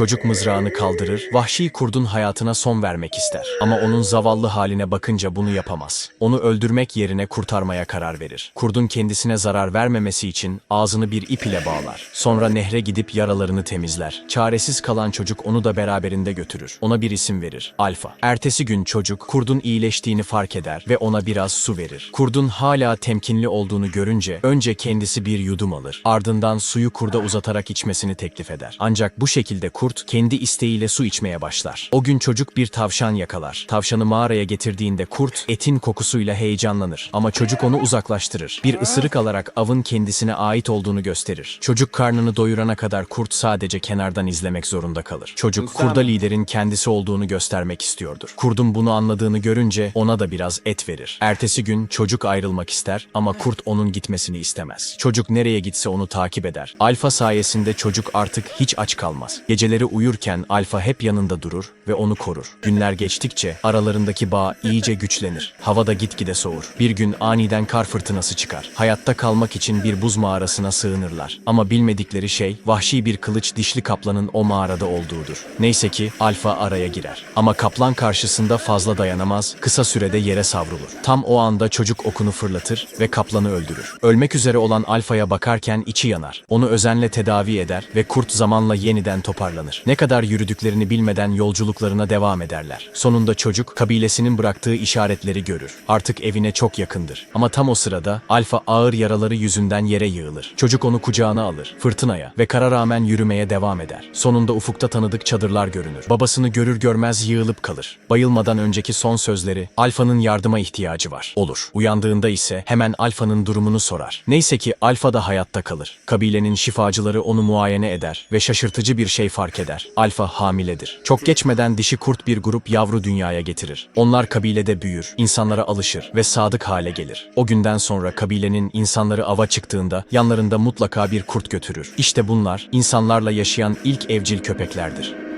Çocuk mızrağını kaldırır, vahşi kurdun hayatına son vermek ister. Ama onun zavallı haline bakınca bunu yapamaz. Onu öldürmek yerine kurtarmaya karar verir. Kurdun kendisine zarar vermemesi için ağzını bir ip ile bağlar. Sonra nehre gidip yaralarını temizler. Çaresiz kalan çocuk onu da beraberinde götürür. Ona bir isim verir. Alfa. Ertesi gün çocuk kurdun iyileştiğini fark eder ve ona biraz su verir. Kurdun hala temkinli olduğunu görünce önce kendisi bir yudum alır. Ardından suyu kurda uzatarak içmesini teklif eder. Ancak bu şekilde kurt kendi isteğiyle su içmeye başlar. O gün çocuk bir tavşan yakalar. Tavşanı mağaraya getirdiğinde kurt etin kokusuyla heyecanlanır. Ama çocuk onu uzaklaştırır. Bir ısırık alarak avın kendisine ait olduğunu gösterir. Çocuk karnını doyurana kadar kurt sadece kenardan izlemek zorunda kalır. Çocuk kurda liderin kendisi olduğunu göstermek istiyordur. Kurdun bunu anladığını görünce ona da biraz et verir. Ertesi gün çocuk ayrılmak ister ama kurt onun gitmesini istemez. Çocuk nereye gitse onu takip eder. Alfa sayesinde çocuk artık hiç aç kalmaz. Geceleri uyurken Alfa hep yanında durur ve onu korur. Günler geçtikçe aralarındaki bağ iyice güçlenir. Hava da gitgide soğur. Bir gün aniden kar fırtınası çıkar. Hayatta kalmak için bir buz mağarasına sığınırlar. Ama bilmedikleri şey vahşi bir kılıç dişli kaplanın o mağarada olduğudur. Neyse ki Alfa araya girer. Ama kaplan karşısında fazla dayanamaz, kısa sürede yere savrulur. Tam o anda çocuk okunu fırlatır ve kaplanı öldürür. Ölmek üzere olan Alfa'ya bakarken içi yanar. Onu özenle tedavi eder ve kurt zamanla yeniden toparlanır. Ne kadar yürüdüklerini bilmeden yolculuklarına devam ederler. Sonunda çocuk kabilesinin bıraktığı işaretleri görür. Artık evine çok yakındır. Ama tam o sırada Alfa ağır yaraları yüzünden yere yığılır. Çocuk onu kucağına alır, fırtınaya ve kara rağmen yürümeye devam eder. Sonunda ufukta tanıdık çadırlar görünür. Babasını görür görmez yığılıp kalır. Bayılmadan önceki son sözleri Alfa'nın yardıma ihtiyacı var. Olur. Uyandığında ise hemen Alfa'nın durumunu sorar. Neyse ki Alfa da hayatta kalır. Kabilenin şifacıları onu muayene eder ve şaşırtıcı bir şey fark eder. Alfa hamiledir. Çok geçmeden dişi kurt bir grup yavru dünyaya getirir. Onlar kabilede büyür, insanlara alışır ve sadık hale gelir. O günden sonra kabilenin insanları ava çıktığında yanlarında mutlaka bir kurt götürür. İşte bunlar insanlarla yaşayan ilk evcil köpeklerdir.